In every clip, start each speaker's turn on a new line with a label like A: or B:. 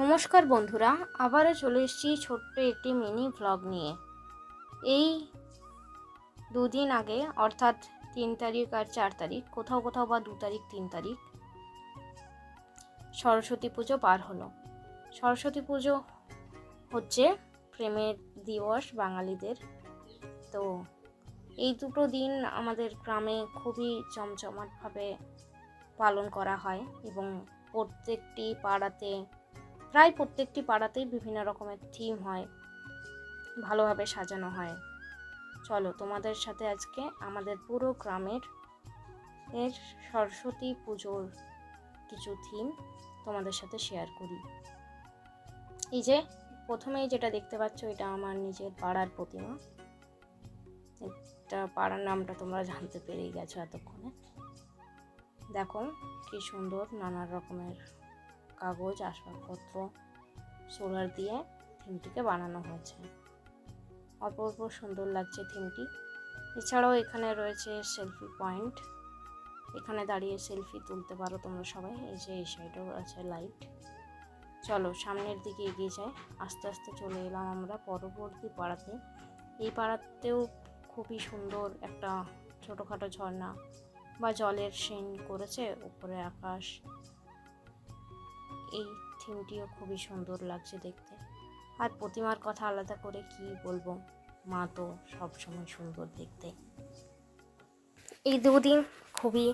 A: নমস্কার বন্ধুরা, আবারও চলে এসেছি ছোট্ট একটি মিনি ভ্লগ নিয়ে। এই দুদিন আগে, অর্থাৎ তিন তারিখ আর চার তারিখ, কোথাও কোথাও বা দু তারিখ, তিন তারিখ, সরস্বতী পুজো পার হলো। সরস্বতী পুজো হচ্ছে প্রেমের দিবস বাঙালিদের। তো এই দুটো দিন আমাদের গ্রামে খুবই চমচমাটভাবে পালন করা হয় এবং প্রত্যেকটি পাড়াতে প্রায় প্রত্যেকটি পাড়াতেই বিভিন্ন রকমের থিম হয়। ভালোভাবে সাজানো হয়। চলো, তোমাদের সাথে আজকে আমাদের পুরো গ্রামের এর সরস্বতী পুজোর কিছু থিম তোমাদের সাথে শেয়ার করি। এই যে, প্রথমেই যেটা দেখতে পাচ্ছ, এটা আমার নিজের পাড়ার প্রতিমা। এটা পাড়ার নামটা তোমরা জানতে পেরেই গেছো এতক্ষণে। দেখো, কি সুন্দর নানা রকমের কাগজ, আসবাবপত্র, সোলার দিয়ে থিমটিকে বানানো হয়েছে। অপূর্ব সুন্দর লাগছে থিমটি। এছাড়াও এখানে রয়েছে সেলফি পয়েন্ট। এখানে দাঁড়িয়ে সেলফি তুলতে পারো তোমরা সবাই। এই যে, এই সাইডেও আছে লাইট। চলো, সামনের দিকে এগিয়ে যাই। আস্তে আস্তে চলে এলাম আমরা পরবর্তী পাড়াতে। এই পাড়াতেও খুবই সুন্দর একটা ছোটোখাটো ঝর্ণা বা জলের সিন করেছে। উপরে আকাশ এই থিমটিও খুবই সুন্দর লাগছে দেখতে। আর প্রতিমার কথা আলাদা করে কি বলব? মা তো সবসময় সুন্দর দেখতে। এই দুদিন খুবই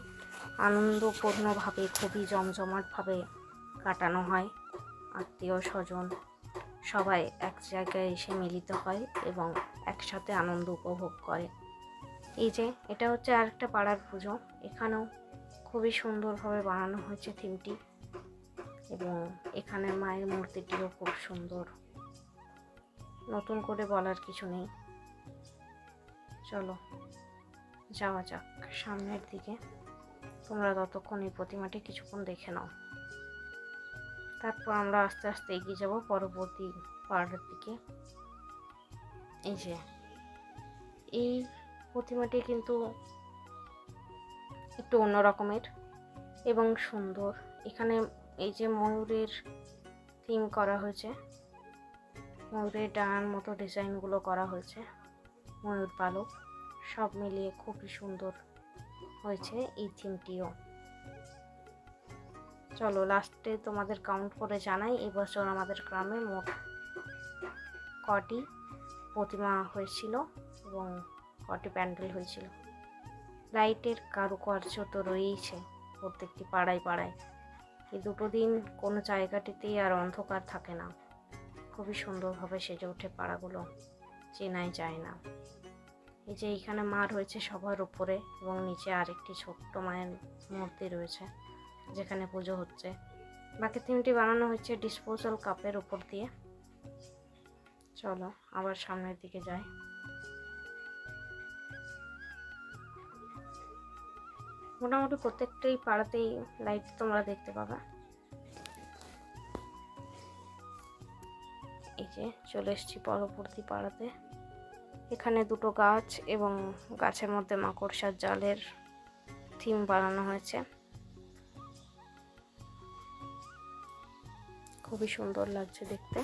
A: আনন্দপূর্ণভাবে, খুবই জমজমাটভাবে কাটানো হয়। আত্মীয় স্বজন সবাই এক জায়গায় এসে মিলিত হয় এবং একসাথে আনন্দ উপভোগ করে। এই যে, এটা হচ্ছে আরেকটা পাড়ার পুজো। এখানেও খুবই সুন্দরভাবে বানানো হয়েছে থিমটি এবং এখানে মায়ের মূর্তিটিও খুব সুন্দর। নতুন করে বলার কিছু নেই। চলো, যাওয়া যাক সামনের দিকে। তোমরা ততক্ষণ এই প্রতিমাটি কিছুক্ষণ দেখে নাও। তারপর আমরা আস্তে আস্তে এগিয়ে যাব পরবর্তী পাড়ার দিকে। এই যে, এই প্রতিমাটি কিন্তু একটু অন্য রকমের এবং সুন্দর। এখানে এই যে ময়ূরের থিম করা হয়েছে, ময়ূরের ডানার মতো ডিজাইনগুলো করা হয়েছে, ময়ূর পালক, সব মিলিয়ে খুবই সুন্দর হয়েছে এই থিমটিও চলো লাস্টে তোমাদের কাউন্ট করে জানাই এবছর আমাদের গ্রামে মোট কটি প্রতিমা হয়েছিল এবং কটি প্যান্ডেল হয়েছিল। লাইটের কারুকার্য তো রয়েইছে প্রত্যেকটি পাড়ায় পাড়ায়। এই দুটো দিন কোনো জায়গাটিতেই আর অন্ধকার থাকে না। খুবই সুন্দরভাবে সেজে ওঠে পাড়াগুলো, চেনাই যায় না। এই যে এইখানে মা রয়েছে সবার উপরে এবং নিচে আরেকটি ছোট্ট মায়ের মূর্তি রয়েছে, যেখানে পুজো হচ্ছে। বাকি থিমটি বানানো হচ্ছে ডিসপোজাল কাপের উপর দিয়ে। চলো আবার সামনের দিকে যাই। মোটামুটি প্রত্যেকটাই পাড়াতেই লাইট তোমরা দেখতে পাবে। এই যে চলে এসেছি পরবর্তী পাড়াতে। এখানে দুটো গাছ এবং গাছের মধ্যে মাকড়সার জালের থিম বানানো হয়েছে। খুবই সুন্দর লাগছে দেখতে।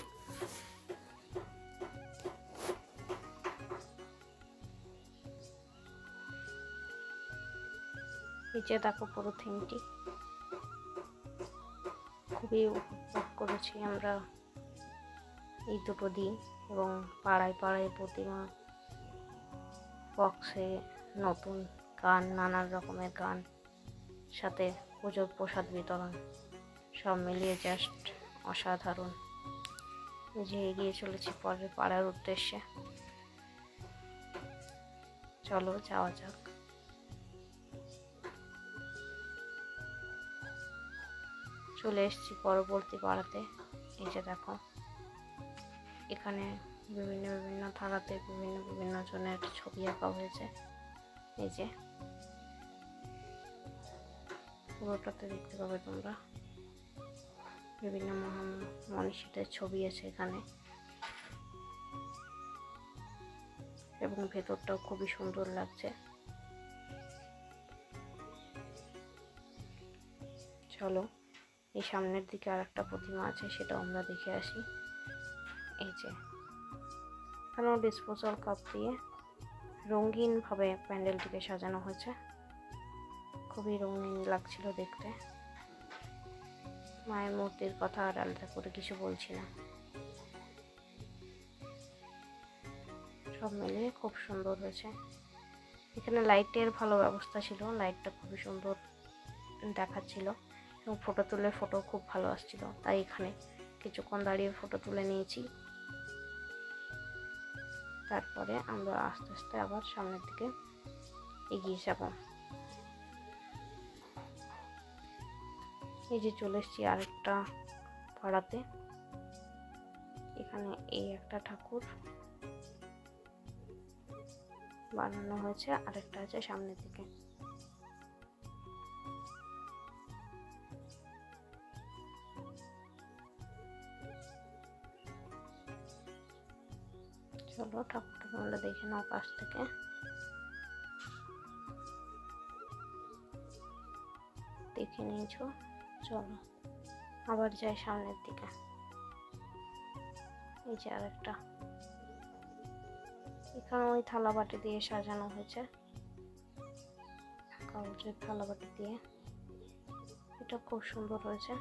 A: নিচে দেখো পুরো থিমটি খুবই উপভোগ করেছি আমরা এই দুটো দিন এবং পাড়ায় পাড়ায় প্রতিমা বক্সে নতুন গান, নানান রকমের গান, সাথে পুজোর প্রসাদ বিতরণ, সব মিলিয়ে জাস্ট অসাধারণ। যে এগিয়ে চলেছি পরের পাড়ার উদ্দেশ্যে। চলো যাওয়া যাক। চলে এসেছি পরবর্তী পাড়াতে। এই যে দেখো। এখানে বিভিন্ন বিভিন্ন ধারাতে বিভিন্ন বিভিন্ন জনের ছবি আঁকা হয়েছে। এই যে। পুরোটাতে দেখতে পাবে তোমরা। বিভিন্ন মহান মনীষীদের ছবি আছে এখানে। এবং ভেতরটাও খুবই সুন্দর লাগছে। চলো। এই সামনের দিকে আর একটা প্রতিমা আছে সেটা আমরা দেখে আসি। এই যে এখানেও ডিসপোজাল কাপ দিয়ে রঙিনভাবে প্যান্ডেলটিকে সাজানো হয়েছে। খুবই রঙিন লাগছিল দেখতে। মায়ের মূর্তির কথা আর আলাদা করে কিছু বলছি না। সব মিলিয়ে খুব সুন্দর হয়েছে। এখানে লাইটের ভালো ব্যবস্থা ছিল লাইটটা খুবই সুন্দর দেখাচ্ছিল। ফটো তুলে ফটো খুব ভালো আসছিল, তাই এখানে কিছুক্ষণ দাঁড়িয়ে ফটো তুলে নিয়েছি। তারপরে আমরা আস্তে আস্তে আবার সামনের দিকে এগিয়ে যাব। এই যে চলে এসেছি আরেকটা পাড়াতে। এখানে এই একটা ঠাকুর বানানো হয়েছে, আরেকটা আছে সামনের দিকে। চলো ঠাকুরটা তোমরা দেখে নাও পাশ থেকে। দেখে নিয়েছো, চলো, আবার যাই সামনের দিকে। এই যে আরেকটা। এখানে ওই থালা বাটি দিয়ে সাজানো হয়েছে। কাগজের থালা বাটি দিয়ে। এটা খুব সুন্দর হয়েছে।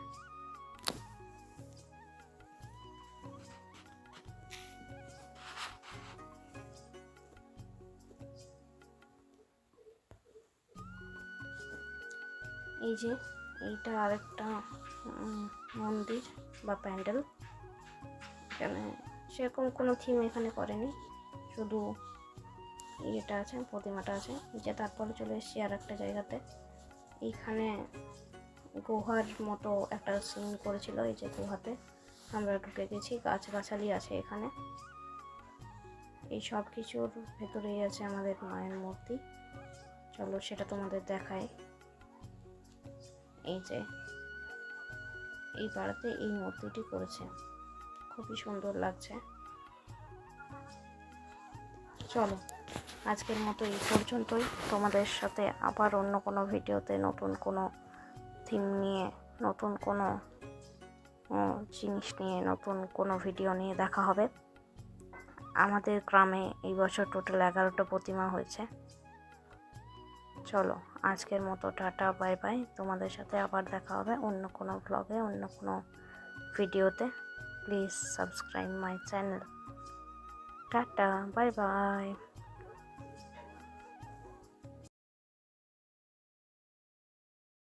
A: এই যে এইটা আরেকটা মন্দির বা প্যান্ডেল। এখানে সেরকম কোনো থিম এখানে করেনি। শুধু ইয়েটা আছে, প্রতিমাটা আছে। যে তারপরে চলে এসেছি আর একটা জায়গাতে। এইখানে গুহার মতো একটা সিন করেছিল, এই যে গুহাতে আমরা ঢুকে গেছি। গাছগাছালি আছে এখানে। এই সব কিছুর ভেতরেই আছে আমাদের মায়ের মূর্তি। চলো সেটা তোমাদের দেখায় এই যে, এই পাড়াতে এই মূর্তিটি করেছে। খুবই সুন্দর লাগছে। চলো, আজকের মতো এই পর্যন্তই। তোমাদের সাথে আবার অন্য কোনো ভিডিওতে নতুন কোনো থিম নিয়ে, নতুন কোনো জিনিস নিয়ে, নতুন কোনো ভিডিও নিয়ে দেখা হবে। আমাদের গ্রামে এই বছর টোটাল এগারোটা প্রতিমা হয়েছে। চলো আজকের মতো টাটা, বাই বাই। তোমাদের সাথে আবার দেখা হবে অন্য কোনো ব্লগে অন্য কোনো ভিডিওতে please subscribe my channel tata, bye bye.